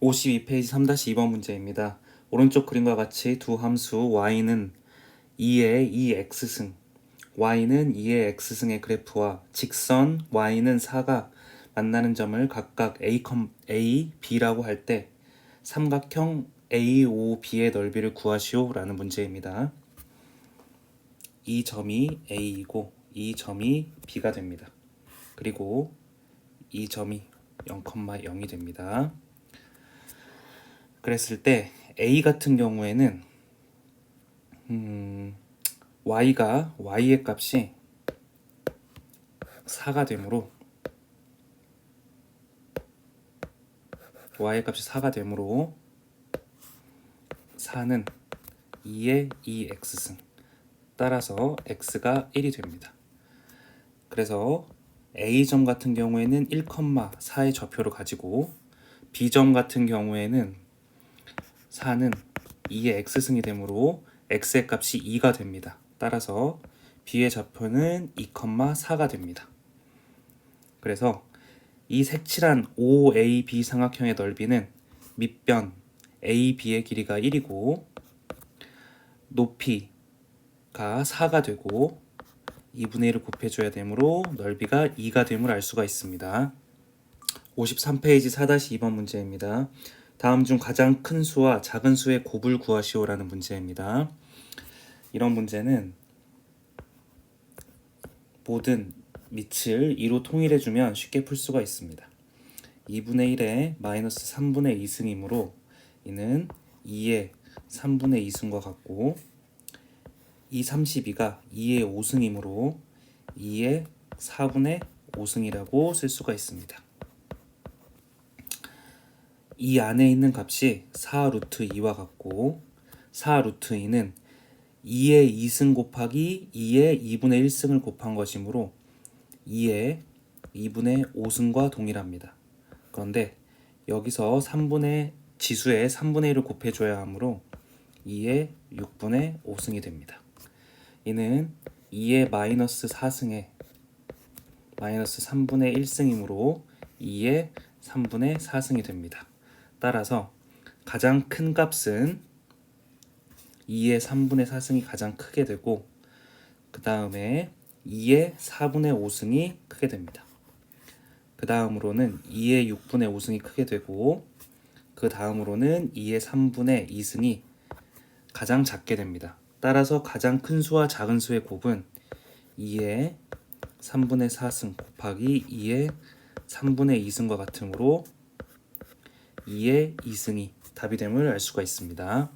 52페이지 3-2번 문제입니다. 오른쪽 그림과 같이 두 함수 y는 2의 2x승, y는 2의 x승의 그래프와 직선 y는 4가 만나는 점을 각각 a, b라고 할 때 삼각형 AOB의 넓이를 구하시오 라는 문제입니다. 이 점이 A이고 이 점이 B가 됩니다. 그리고 이 점이 0,0이 됩니다. 그랬을 때 A 같은 경우에는 음, y가 y의 값이 4가 되므로 y의 값이 4가 되므로 4는 2의 2x승 따라서 x가 1이 됩니다. 그래서 A점 같은 경우에는 1,4의 좌표를 가지고 B점 같은 경우에는 4는 2의 x승이 되므로 x의 값이 2가 됩니다. 따라서 B의 좌표는 2,4가 됩니다. 그래서 이 색칠한 OAB 삼각형의 넓이는 밑변 AB의 길이가 1이고 높이가 4가 되고 2분의 1을 곱해줘야 되므로 넓이가 2가 됨을 알 수가 있습니다. 53페이지 4-2번 문제입니다. 다음 중 가장 큰 수와 작은 수의 곱을 구하시오라는 문제입니다. 이런 문제는 모든 밑을 2로 통일해주면 쉽게 풀 수가 있습니다. 2분의 1에 마이너스 3분의 2승이므로 이는 2의 3분의 2승과 같고 이 32가 2의 5승이므로 2의 4분의 5승이라고 쓸 수가 있습니다. 이 안에 있는 값이 4 루트 2와 같고 4 루트 2는 2의 2승 곱하기 2의 2분의 1승을 곱한 것이므로 2의 2분의 5승과 동일합니다. 그런데 여기서 3분의 지수에 3분의 1을 곱해줘야 하므로 2의 6분의 5승이 됩니다. 이는 2의 마이너스 4승에 마이너스 3분의 1승이므로 2의 3분의 4승이 됩니다. 따라서 가장 큰 값은 2의 3분의 4승이 가장 크게 되고 그 다음에 2의 4분의 5승이 크게 됩니다. 그 다음으로는 2의 6분의 5승이 크게 되고 그 다음으로는 2의 3분의 2승이 가장 작게 됩니다. 따라서 가장 큰 수와 작은 수의 곱은 2의 3분의 4승 곱하기 2의 3분의 2승과 같으므로 2의 2승이 답이 됨을 알 수가 있습니다.